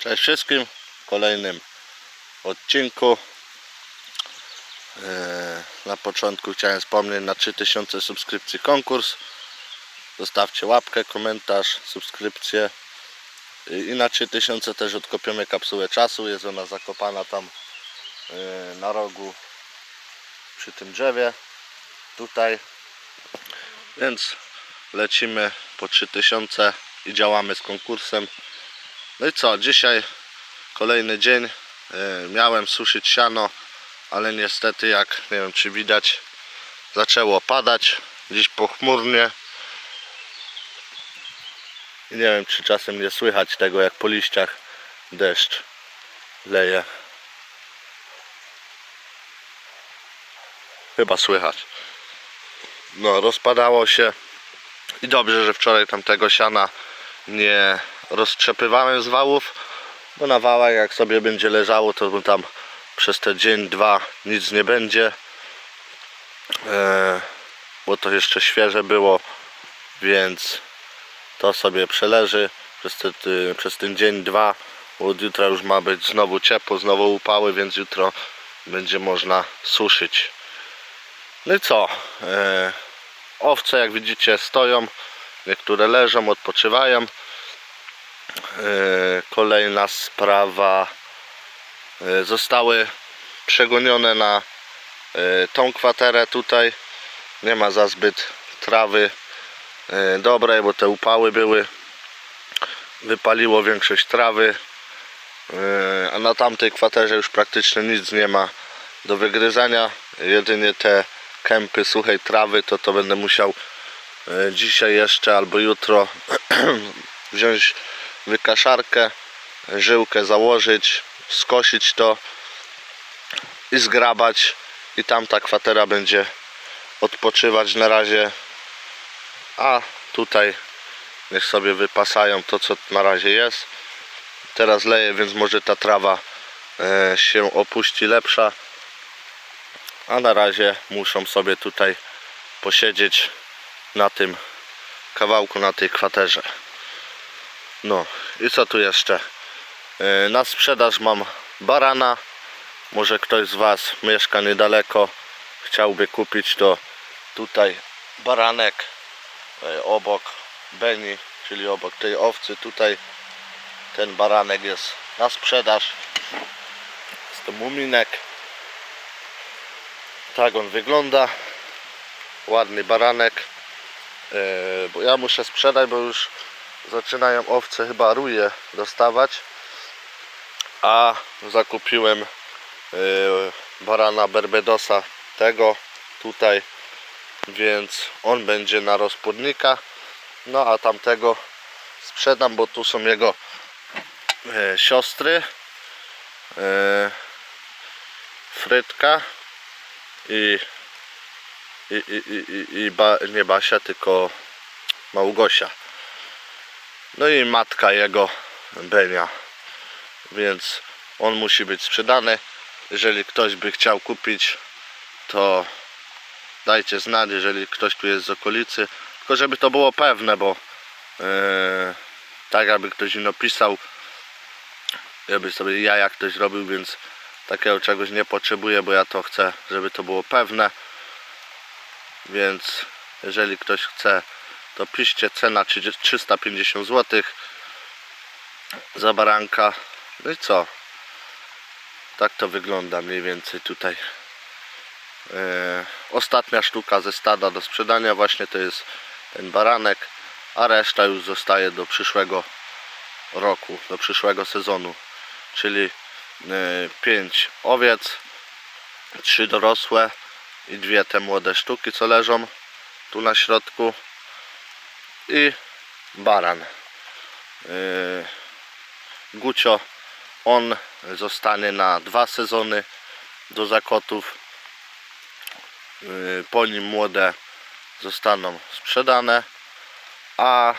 Cześć wszystkim w kolejnym odcinku. Eee, Na początku chciałem wspomnieć na 3000 subskrypcji konkurs. Zostawcie łapkę, komentarz, subskrypcję. I na 3000 też odkopiemy kapsułę czasu. Jest ona zakopana tam eee, na rogu przy tym drzewie. Tutaj. Więc lecimy po 3000 i działamy z konkursem. No i co, dzisiaj kolejny dzień. E, Miałem suszyć siano, ale niestety jak nie wiem czy widać zaczęło padać. Dziś pochmurnie. I nie wiem czy czasem nie słychać tego jak po liściach deszcz leje. Chyba słychać. No rozpadało się. I dobrze, że wczoraj tamtego siana nie roztrzepywałem z wałów, bo na wałach jak sobie będzie leżało, to tam przez ten dzień, dwa nic nie będzie. E, bo to jeszcze świeże było, więc to sobie przeleży przez, te, ty, przez ten dzień, dwa. Bo od jutra już ma być znowu ciepło, znowu upały, więc jutro będzie można suszyć. No i co? E, owce jak widzicie stoją, niektóre leżą, odpoczywają. E, Kolejna sprawa. E, Zostały przegonione na e, tą kwaterę tutaj. Nie ma za zbyt trawy dobrej, bo te upały były. Wypaliło większość trawy. A na tamtej kwaterze już praktycznie nic nie ma do wygryzania. Jedynie te kępy suchej trawy to to będę musiał dzisiaj jeszcze albo jutro wziąć wykaszarkę, żyłkę założyć, skosić to i zgrabać. I tam ta kwatera będzie odpoczywać na razie. A tutaj niech sobie wypasają to co na razie jest. Teraz leje więc może ta trawa e, się opuści lepsza. A na razie muszą sobie tutaj posiedzieć na tym kawałku, na tej kwaterze. No i co tu jeszcze? Yy, Na sprzedaż mam barana. Może ktoś z Was mieszka niedaleko, chciałby kupić to tutaj baranek yy, obok Beni, czyli obok tej owcy. Tutaj ten baranek jest na sprzedaż. Jest to muminek. Tak on wygląda. Ładny baranek. Yy, bo ja muszę sprzedać, bo już zaczynają owce chyba ruje dostawać. A zakupiłem yy, barana Berbedosa tego tutaj, więc on będzie na rozpłodnika. No a tamtego sprzedam, bo tu są jego yy, siostry. Yy, Frytka i, i, i, i, i ba, nie Basia, tylko Małgosia. No i matka jego Benia. Więc on musi być sprzedany. Jeżeli ktoś by chciał kupić, to dajcie znać, jeżeli ktoś tu jest z okolicy. Tylko żeby to było pewne, bo yy, tak aby ktoś inno pisał, żeby sobie jaja ktoś robił, więc takiego czegoś nie potrzebuję, bo ja to chcę, żeby to było pewne. Więc jeżeli ktoś chce, to piszcie cena 30 350 zł za baranka. No i co? Tak to wygląda mniej więcej tutaj. E, ostatnia sztuka ze stada do sprzedania właśnie to jest ten baranek, a reszta już zostaje do przyszłego roku, do przyszłego sezonu. Czyli 5 owiec, 3 dorosłe i dwie te młode sztuki co leżą tu na środku i baran. Yy, Gucio on zostanie na dwa sezony do zakotów. Yy, po nim młode zostaną sprzedane a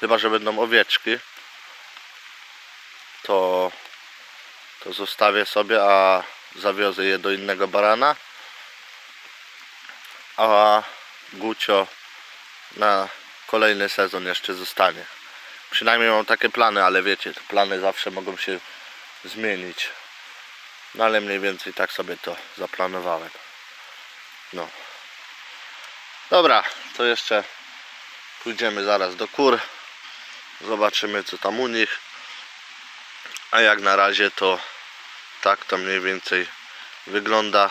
chyba że będą owieczki to to zostawię sobie a zawiozę je do innego barana. A Gucio na kolejny sezon jeszcze zostanie. Przynajmniej mam takie plany, ale wiecie, te plany zawsze mogą się zmienić. No ale mniej więcej tak sobie to zaplanowałem. No. Dobra, to jeszcze pójdziemy zaraz do kur. Zobaczymy co tam u nich. A jak na razie to tak to mniej więcej wygląda.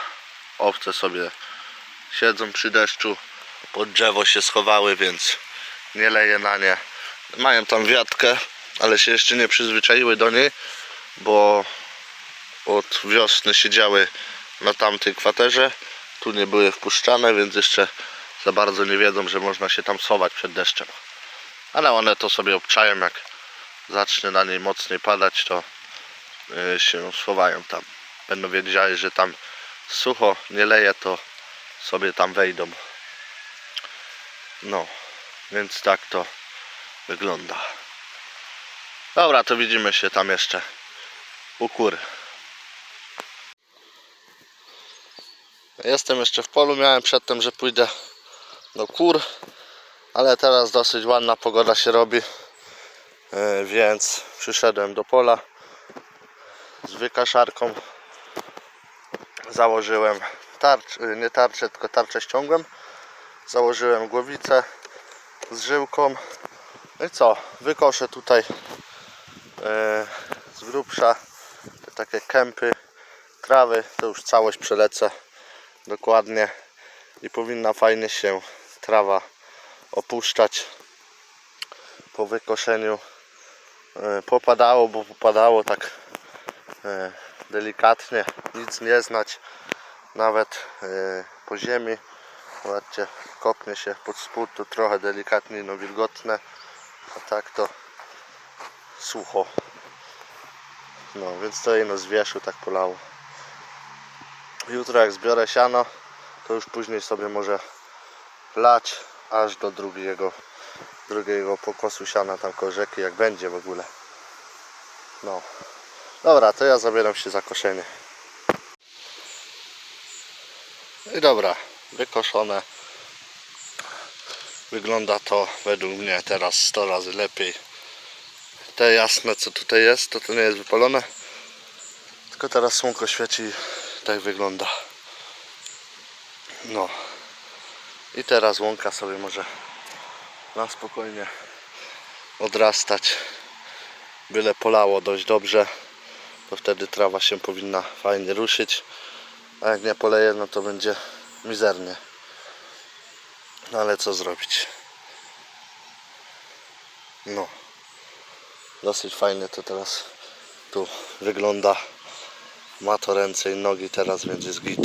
Owce sobie siedzą przy deszczu. Pod drzewo się schowały, więc nie leje na nie. Mają tam wiatkę, ale się jeszcze nie przyzwyczaiły do niej, bo od wiosny siedziały na tamtej kwaterze. Tu nie były wpuszczane, więc jeszcze za bardzo nie wiedzą, że można się tam schować przed deszczem. Ale one to sobie obczają, jak zacznie na niej mocniej padać, to y, się schowają tam. Będą wiedziały, że tam sucho, nie leje, to sobie tam wejdą. No, więc tak to wygląda. Dobra, to widzimy się tam jeszcze u kur. Jestem jeszcze w polu, miałem przedtem, że pójdę do kur, ale teraz dosyć ładna pogoda się robi, e, więc przyszedłem do pola z wykaszarką. Założyłem tarcz, e, nie tarczę, tylko tarczę ściągłem. Założyłem głowicę z żyłką. No i co? Wykoszę tutaj e, z grubsza te takie kępy trawy. To już całość przelecę dokładnie i powinna fajnie się trawa opuszczać po wykoszeniu. E, popadało, bo popadało tak e, delikatnie, nic nie znać nawet e, po ziemi. Zobaczcie, kopnie się pod spód, to trochę delikatnie no wilgotne, a tak to sucho. No, więc to jedno z wierzchu tak polało. Jutro jak zbiorę siano, to już później sobie może lać aż do drugiego, drugiego pokosu siana tam koło rzeki, jak będzie w ogóle. No. Dobra, to ja zabieram się za koszenie. I dobra, wykoszone. Wygląda to według mnie teraz 100 razy lepiej. Te jasne co tutaj jest, to to nie jest wypalone. Tylko teraz słonko świeci tak wygląda. No. I teraz łąka sobie może na spokojnie odrastać. Byle polało dość dobrze, to wtedy trawa się powinna fajnie ruszyć. A jak nie poleje, no to będzie mizernie. No ale co zrobić? No. Dosyć fajnie to teraz tu wygląda. Ma to ręce i nogi teraz, więc jest git.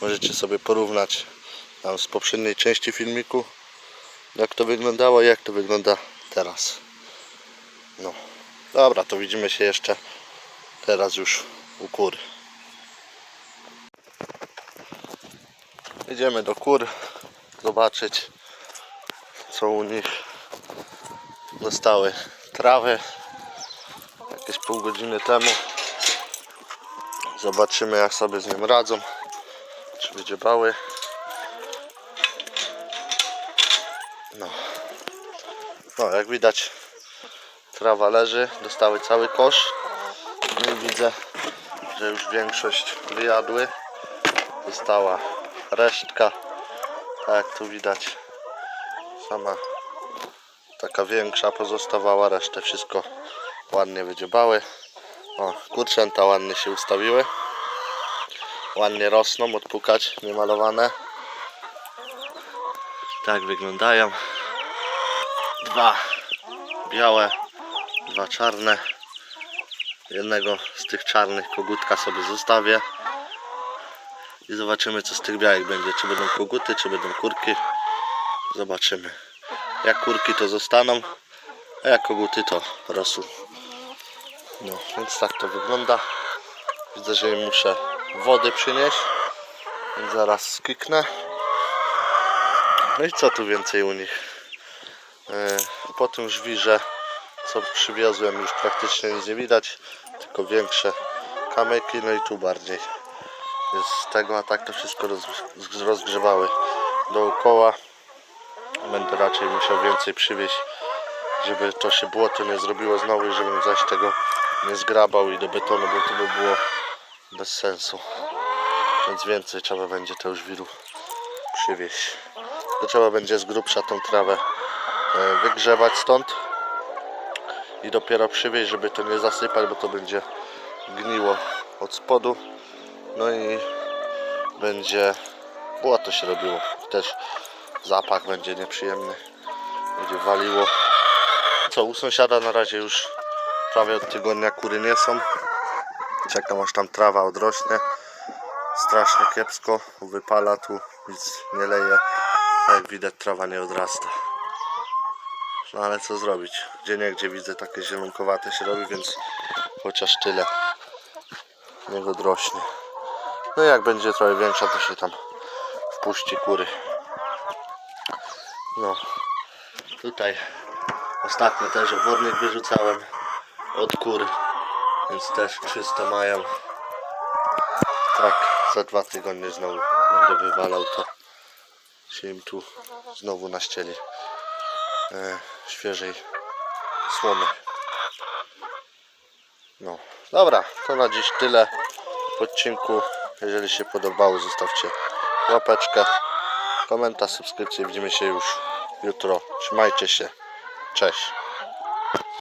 Możecie sobie porównać tam z poprzedniej części filmiku jak to wyglądało i jak to wygląda teraz. No. Dobra, to widzimy się jeszcze teraz już u kur. Idziemy do kur zobaczyć co u nich dostały trawy. Jakieś pół godziny temu. Zobaczymy jak sobie z nim radzą czy wydziebały no. No jak widać trawa leży dostały cały kosz. No i widzę że już większość wyjadły. Została resztka. Tak jak tu widać. Sama taka większa pozostawała resztę wszystko ładnie wydziebały. O kurczęta ładnie się ustawiły. Ładnie rosną odpukać niemalowane. Tak wyglądają. Dwa białe dwa czarne. Jednego z tych czarnych kogutka sobie zostawię i zobaczymy co z tych białych będzie. Czy będą koguty, czy będą kurki. Zobaczymy. Jak kurki to zostaną, a jak koguty to rosół. No, więc tak to wygląda. Widzę, że im muszę wody przynieść. Więc zaraz skiknę. No i co tu więcej u nich? E, Po tym żwirze, co przywiozłem, już praktycznie nic nie widać. Tylko większe kamyki, no i tu bardziej z tego, a tak to wszystko roz, rozgrzewały dookoła. Będę raczej musiał więcej przywieźć żeby to się błoto nie zrobiło znowu i żebym zaś tego nie zgrabał i do betonu, bo to by było bez sensu. Więc więcej trzeba będzie to już wiru przywieźć. To trzeba będzie z grubsza tą trawę e, wygrzewać stąd i dopiero przywieźć, żeby to nie zasypać, bo to będzie gniło od spodu. No i będzie błoto się robiło. Też zapach będzie nieprzyjemny. Będzie waliło. Co, u sąsiada na razie już prawie od tygodnia kury nie są. Czekam aż tam trawa odrośnie. Strasznie kiepsko. Wypala tu, nic nie leje. Jak widać trawa nie odrasta. No ale co zrobić? Gdzie nie gdzie widzę takie zielonkowate się robi, więc chociaż tyle. Niech odrośnie. No jak będzie trochę większa, to się tam wpuści kury. No. Tutaj ostatnio też obornik wyrzucałem od kur, więc też czysto mają. Tak, za dwa tygodnie znowu będę wywalał to. Się im tu znowu naścieli e, świeżej słomy. No, dobra, to na dziś tyle w odcinku. Jeżeli się podobało, zostawcie łapeczkę, komentarz, subskrypcję. Widzimy się już jutro. Trzymajcie się. Cześć.